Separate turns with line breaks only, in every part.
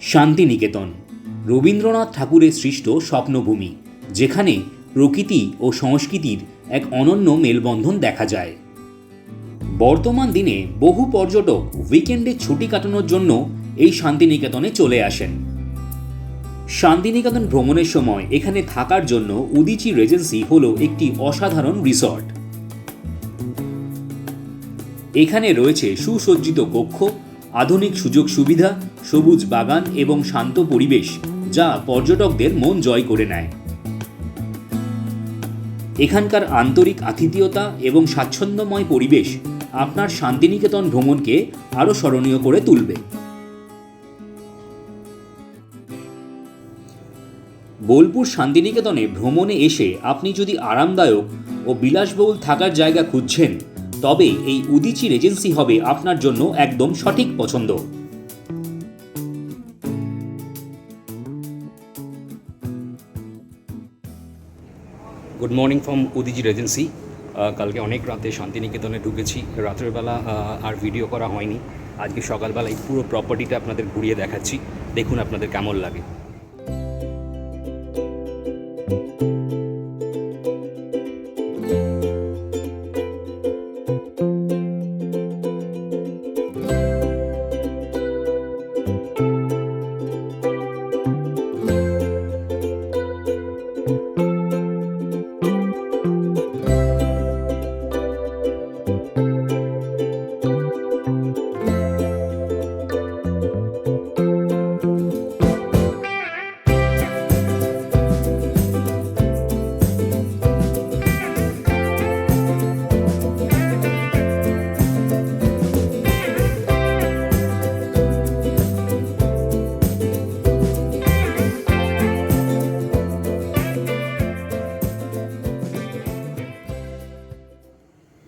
শান্তিনিকেতন। রবীন্দ্রনাথ ঠাকুরের সৃষ্ট স্বপ্নভূমি, যেখানে প্রকৃতি ও সংস্কৃতির এক অনন্য মেলবন্ধন দেখা যায়। বর্তমান দিনে বহু পর্যটক উইকেন্ডে ছুটি কাটানোর জন্য এই শান্তিনিকেতনে চলে আসেন। শান্তিনিকেতন ভ্রমণের সময় এখানে থাকার জন্য উদিচি রেজেন্সি হল একটি অসাধারণ রিসর্ট। এখানে রয়েছে সুসজ্জিত কক্ষ আধুনিক সুযোগ সুবিধা, সবুজ বাগান এবং শান্ত পরিবেশ যা পর্যটকদের মন জয় করে নেয়। এখানকার আন্তরিক আতিথেয়তা এবং স্বাচ্ছন্দ্যময় পরিবেশ আপনার শান্তিনিকেতন ভ্রমণকে আরও স্মরণীয় করে তুলবে। বোলপুর শান্তিনিকেতনে ভ্রমণে এসে আপনি যদি আরামদায়ক ও বিলাসবহুল থাকার জায়গা খুঁজছেন তবে এই উদিচি রেজেন্সি হবে আপনার জন্য একদম সঠিক পছন্দ।
Good morning from Udichi Regency. কালকে অনেক রাতে শান্তিনিকেতনে ঢুকেছি। রাতের বেলা আর ভিডিও করা হয়নি। আজকে সকালবেলা এই পুরো প্রপার্টিটা আপনাদের ঘুরিয়ে দেখাচ্ছি। দেখুন আপনাদের কেমন লাগে।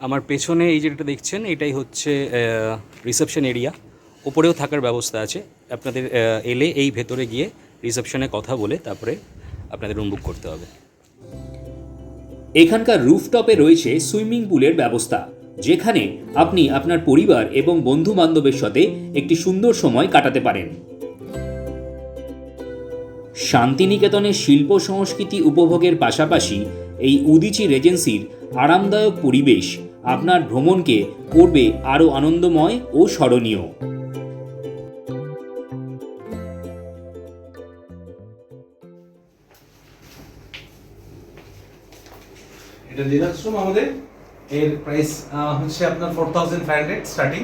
আমার পেছনে এই যেটা দেখছেন, এটাই হচ্ছে রিসেপশন এরিয়া ওপরেও থাকার ব্যবস্থা আছে। আপনাদের এলে এই ভেতরে গিয়ে রিসেপশনে কথা বলে তারপরে আপনাদের রুম বুক করতে হবে।
এখানকার রুফটপে রয়েছে সুইমিং পুলের ব্যবস্থা, যেখানে আপনি আপনার পরিবার এবং বন্ধু বান্ধবের সাথে একটি সুন্দর সময় কাটাতে পারেন। শান্তিনিকেতনের শিল্প সংস্কৃতি উপভোগের পাশাপাশি এই উদিচি রেজেন্সির আরামদায়ক পরিবেশ আপনার ভ্রমণকে করবে আরও আনন্দময় ও স্মরণীয়।
এটা ডিলাক্স রুম আমাদের এর প্রাইস হচ্ছে আপনার four thousand five hundred starting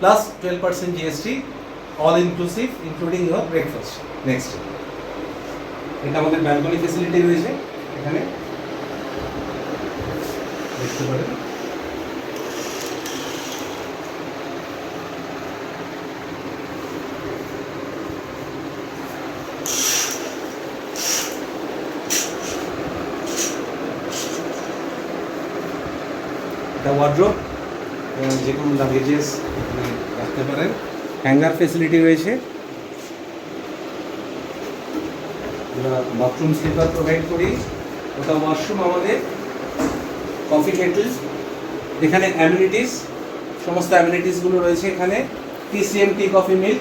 plus twelve percent GST all inclusive including your breakfast next এটা আমাদের ব্যালকনি ফেসিলিটি রয়েছে, এখানে। দেখতে পারেন। এটা ওয়ার্ড্রোপ যে কোনো লাগেজেস রাখতে পারেন। হ্যাঙ্গার ফেসিলিটি রয়েছে। আমরা বাথরুম স্লিপার প্রোভাইড করি। ওটা ওয়াশরুম আমাদের কফি কেটল এখানে অ্যামিনিটিস সমস্ত অ্যামিনিটিসগুলো রয়েছে এখানে। টিসিএম টি কফি মিল্ক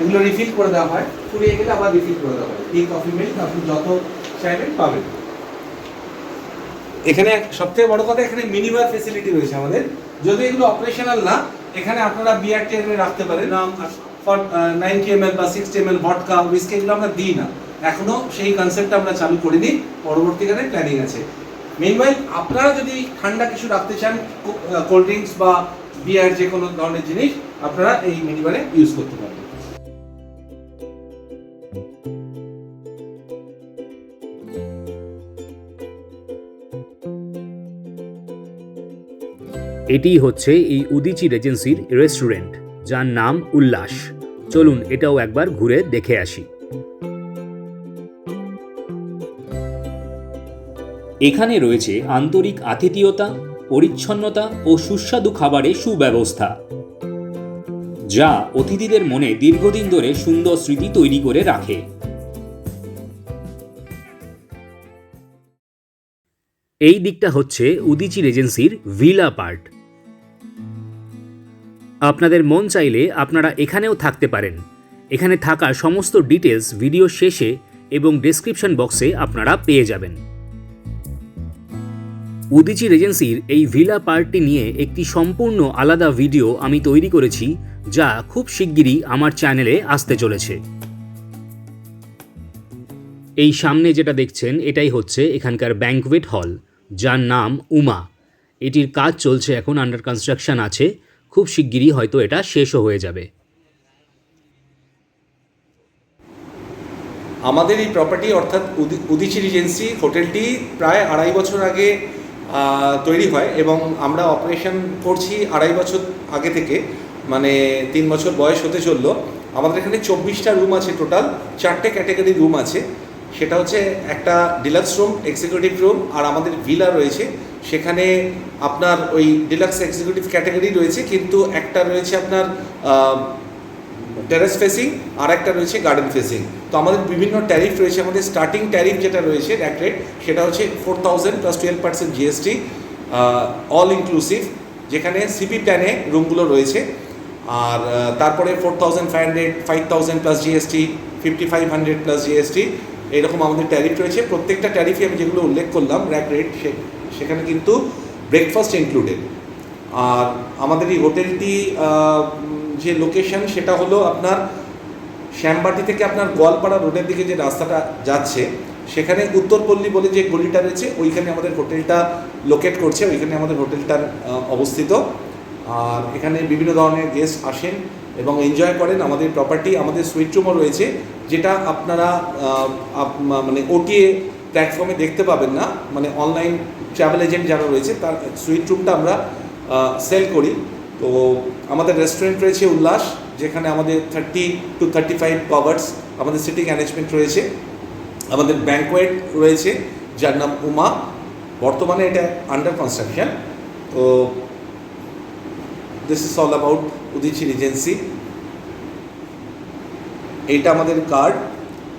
এগুলো রিফিল করে দেওয়া হয়। ফুরিয়ে গেলে আবার রিফিল করে দেওয়া হয়। টি কফি মিল্ক আপনি যত চাইবেন পাবেন। এখানে সবথেকে বড় কথা, এখানে মিনিবার ফেসিলিটি রয়েছে আমাদের। যদি এগুলো অপারেশনাল না, এখানে আপনারা বিয়ার টেনে রাখতে পারেন। নাইনটি এম এল বা sixty M L vodka whisky এগুলো আমরা দিই না। এখনও সেই কনসেপ্টটা আমরা চালু করিনি, পরবর্তীকালে প্ল্যানিং আছে। মিনওয়াইল আপনারা যদি ঠান্ডা কিছু রাখতে চান কোল্ড ড্রিঙ্কস বা বিয়ার যে কোনো ধরনের জিনিস, আপনারা এই মিনিবারে ইউজ করতে পারবেন।
এটি হচ্ছে এই উদিচি রেজেন্সির রেস্টুরেন্ট যার নাম উল্লাস। চলুন এটাও একবার ঘুরে দেখে আসি। এখানে রয়েছে আন্তরিক আতিথেয়তা, পরিচ্ছন্নতা ও সুস্বাদু খাবারের সুব্যবস্থা, যা অতিথিদের মনে দীর্ঘদিন ধরে সুন্দর স্মৃতি তৈরি করে রাখে। এই দিকটা হচ্ছে উদিচি রেজেন্সির ভিলা পার্ট। আপনাদের মন চাইলে আপনারা এখানেও থাকতে পারেন। এখানে থাকা সমস্ত ডিটেলস ভিডিও শেষে এবং ডেসক্রিপশন বক্সে আপনারা পেয়ে যাবেন। উদিচি রেজেন্সির এই ভিলা পার্কটি নিয়ে একটি সম্পূর্ণ আলাদা ভিডিও আমি তৈরি করেছি, যা খুব শিগগিরই আমার চ্যানেলে আসতে চলেছে। এই সামনে যেটা দেখছেন, এটাই হচ্ছে এখানকার ব্যাঙ্কওয়েট হল, যার নাম উমা। এটির কাজ চলছে এখন আন্ডার কনস্ট্রাকশন আছে। খুব শিগগিরই হয়তো এটা শেষও হয়ে যাবে।
আমাদের এই প্রপার্টি অর্থাৎ উদি- উদিচি রিজেন্সি হোটেলটি প্রায় আড়াই বছর আগে তৈরি হয় এবং আমরা অপারেশন করছি আড়াই বছর আগে থেকে মানে তিন বছর বয়স হতে চলল। আমাদের এখানে চব্বিশটা রুম আছে টোটাল চারটে ক্যাটাগরি রুম আছে। সেটা হচ্ছে একটা ডিলাক্স রুম এক্সিকিউটিভ রুম আর আমাদের ভিলা রয়েছে। সেখানে আপনার ওই ডিলাক্স এক্সিকিউটিভ ক্যাটাগরি রয়েছে, কিন্তু একটা রয়েছে আপনার টেরেস ফেসিং আর একটা রয়েছে গার্ডেন ফেসিং তো আমাদের বিভিন্ন ট্যারিফ রয়েছে, আমাদের স্টার্টিং ট্যারিফ যেটা রয়েছে র্যাক রেট সেটা হচ্ছে four thousand plus twelve percent GST all inclusive যেখানে সিপি প্ল্যানে রুমগুলো রয়েছে। আর তারপরে four thousand five hundred five thousand plus GST fifty five hundred plus GST এরকম আমাদের ট্যারিফ রয়েছে। প্রত্যেকটা ট্যারিফে আমি যেগুলো উল্লেখ করলাম র্যাক রেট সেখানে কিন্তু ব্রেকফাস্ট ইনক্লুডেড আর আমাদের এই হোটেলটি যে লোকেশন সেটা হলো আপনার শ্যামবাটি থেকে আপনার গোয়ালপাড়া রোডের দিকে যে রাস্তাটা যাচ্ছে সেখানে উত্তরপল্লী বলে যে গলিটা রয়েছে ওইখানে আমাদের হোটেলটা লোকেট করছে ওইখানে আমাদের হোটেলটা আহ, অবস্থিত। আর এখানে বিভিন্ন ধরনের গেস্ট আসেন এবং এনজয় করেন আমাদের প্রপার্টি আমাদের সুইট রুমও রয়েছে যেটা আপনারা মানে ওটিএ প্ল্যাটফর্মে দেখতে পাবেন না। মানে অনলাইন ট্রাভেল এজেন্ট যারা রয়েছে, তার সুইট রুমটা আমরা সেল করি। তো আমাদের রেস্টুরেন্ট রয়েছে উল্লাস, যেখানে আমাদের thirty two thirty five covers আমাদের সিটিং অ্যারেঞ্জমেন্ট রয়েছে। আমাদের ব্যাঙ্কোয়েট রয়েছে, যার নাম উমা। বর্তমানে এটা আন্ডার কনস্ট্রাকশন তো this is all about Udichi Regency এইটা আমাদের কার্ড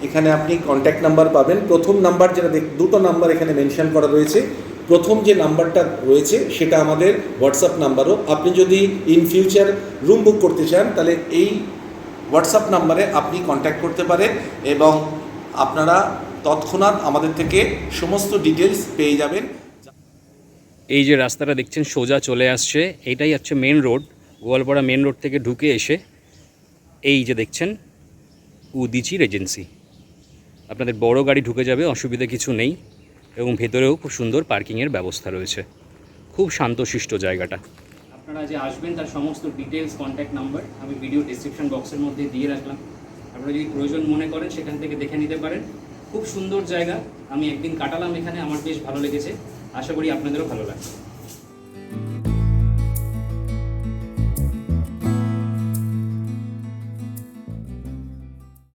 এখানে আপনি কন্ট্যাক্ট নাম্বার পাবেন। প্রথম নাম্বার যেটা দেখ দুটো নাম্বার এখানে মেনশন করা রয়েছে। প্রথম যে নাম্বারটা রয়েছে, সেটা আমাদের হোয়াটসঅ্যাপ নাম্বারও। আপনি যদি ইন ফিউচার রুম বুক করতে চান, তাহলে এই হোয়াটসঅ্যাপ নাম্বারে আপনি কন্ট্যাক্ট করতে পারেন এবং আপনারা তৎক্ষণাৎ আমাদের থেকে সমস্ত ডিটেলস পেয়ে যাবেন।
এই যে রাস্তাটা দেখছেন, সোজা চলে আসছে। এটাই হচ্ছে main road Goalpara main road থেকে ঢুকে এসে এই যে দেখছেন, উদিচি এজেন্সি আপনাদের বড় গাড়ি ঢুকে যাবে, অসুবিধা কিছু নেই। এবং ভেতরেও খুব সুন্দর পার্কিংয়ের ব্যবস্থা রয়েছে। খুব শান্তশিষ্ট জায়গাটা। আপনারা যে আসবেন তার সমস্ত ডিটেলস কন্ট্যাক্ট নাম্বার আমি ভিডিও ডিসক্রিপশন বক্সের মধ্যে দিয়ে রাখলাম। আপনারা যদি প্রয়োজন মনে করেন, সেখান থেকে দেখে নিতে পারেন। খুব সুন্দর জায়গা। আমি একদিন কাটালাম এখানে, আমার বেশ ভালো লেগেছে। আশা করি আপনাদেরও ভালো লাগবে।